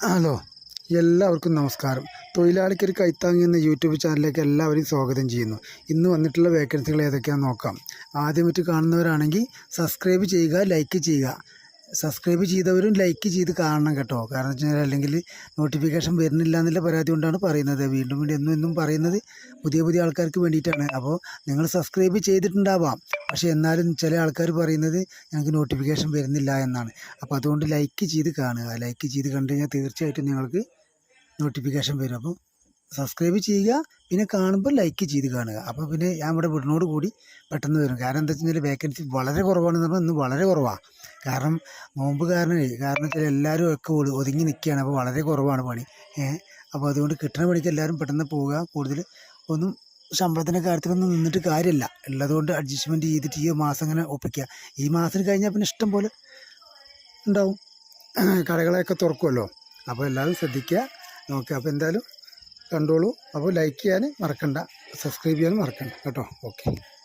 Hello എല്ലാവർക്കും നമസ്കാരം. തൊഴിലാളിക്കൊരു കൈത്താങ്ങി എന്ന യൂട്യൂബ് ചാനലിലേക്ക് എല്ലാവരെയും സ്വാഗതം ചെയ്യുന്നു. ഇന്ന് വന്നിട്ടുള്ള വേക്കൻസികൾ ഏതൊക്കെയാണെന്ന് നോക്കാം. ആദ്യമായിട്ട് കാണുന്നവരാണെങ്കിൽ സബ്സ്ക്രൈബ് ചെയ്യുക ലൈക്ക് ചെയ്യുക. സബ്സ്ക്രൈബ് ചെയ്തവരും ലൈക്ക് ചെയ്ത് കാണണം കേട്ടോ. കാരണം വെച്ച് കഴിഞ്ഞാൽ അല്ലെങ്കിൽ നോട്ടിഫിക്കേഷൻ വരുന്നില്ല എന്നുള്ള പരാതി കൊണ്ടാണ് പറയുന്നത്. വീണ്ടും വീണ്ടും എന്നും എന്നും പറയുന്നത് പുതിയ പുതിയ ആൾക്കാർക്ക് വേണ്ടിയിട്ടാണ്. അപ്പോൾ നിങ്ങൾ സബ്സ്ക്രൈബ് ചെയ്തിട്ടുണ്ടാവാം. പക്ഷേ എന്നാലും ചില ആൾക്കാർ പറയുന്നത് ഞങ്ങൾക്ക് നോട്ടിഫിക്കേഷൻ വരുന്നില്ല എന്നാണ്. അപ്പോൾ അതുകൊണ്ട് ലൈക്ക് ചെയ്ത് കാണുക. ലൈക്ക് ചെയ്ത് കണ്ടു കഴിഞ്ഞാൽ തീർച്ചയായിട്ടും നിങ്ങൾക്ക് നോട്ടിഫിക്കേഷൻ വരും. അപ്പോൾ സബ്സ്ക്രൈബ് ചെയ്യുക. പിന്നെ കാണുമ്പോൾ ലൈക്ക് ചെയ്ത് കാണുക. അപ്പോൾ പിന്നെ ഞാൻ ഇവിടെ വിടുന്നോട് കൂടി പെട്ടെന്ന് വരും. കാരണം എന്താ വെച്ച് കഴിഞ്ഞാൽ വേക്കൻസി വളരെ കുറവാണെന്ന് പറഞ്ഞാൽ ഇന്ന് വളരെ കുറവാണ് കാരണം നോമ്പ് കാരണം വെച്ചാൽ എല്ലാവരും ഒക്കെ ഒതുങ്ങി നിൽക്കുകയാണ് അപ്പോൾ വളരെ കുറവാണ് പണി. അപ്പോൾ അതുകൊണ്ട് കിട്ടുന്ന പണിക്ക് എല്ലാവരും പെട്ടെന്ന് പോവുക. കൂടുതൽ ഒന്നും ശമ്പളത്തിന്റെ കാര്യത്തിലൊന്നും നിന്നിട്ട് കാര്യമില്ല. ഉള്ളതുകൊണ്ട് അഡ്ജസ്റ്റ്മെന്റ് ചെയ്തിട്ട് ഈ മാസം ഇങ്ങനെ ഒപ്പിക്കുക. ഈ മാസം കഴിഞ്ഞാൽ പിന്നെ ഇഷ്ടം പോലെ ഉണ്ടാവും. കടകളെയൊക്കെ തുറക്കുമല്ലോ. അപ്പോൾ എല്ലാവരും ശ്രദ്ധിക്കുക. നോക്കുക. അപ്പോൾ എന്തായാലും കണ്ടോളൂ. അപ്പോൾ ലൈക്ക് ചെയ്യാൻ മറക്കണ്ട. സബ്സ്ക്രൈബ് ചെയ്യാനും മറക്കണ്ട. കേട്ടോ. ഓക്കെ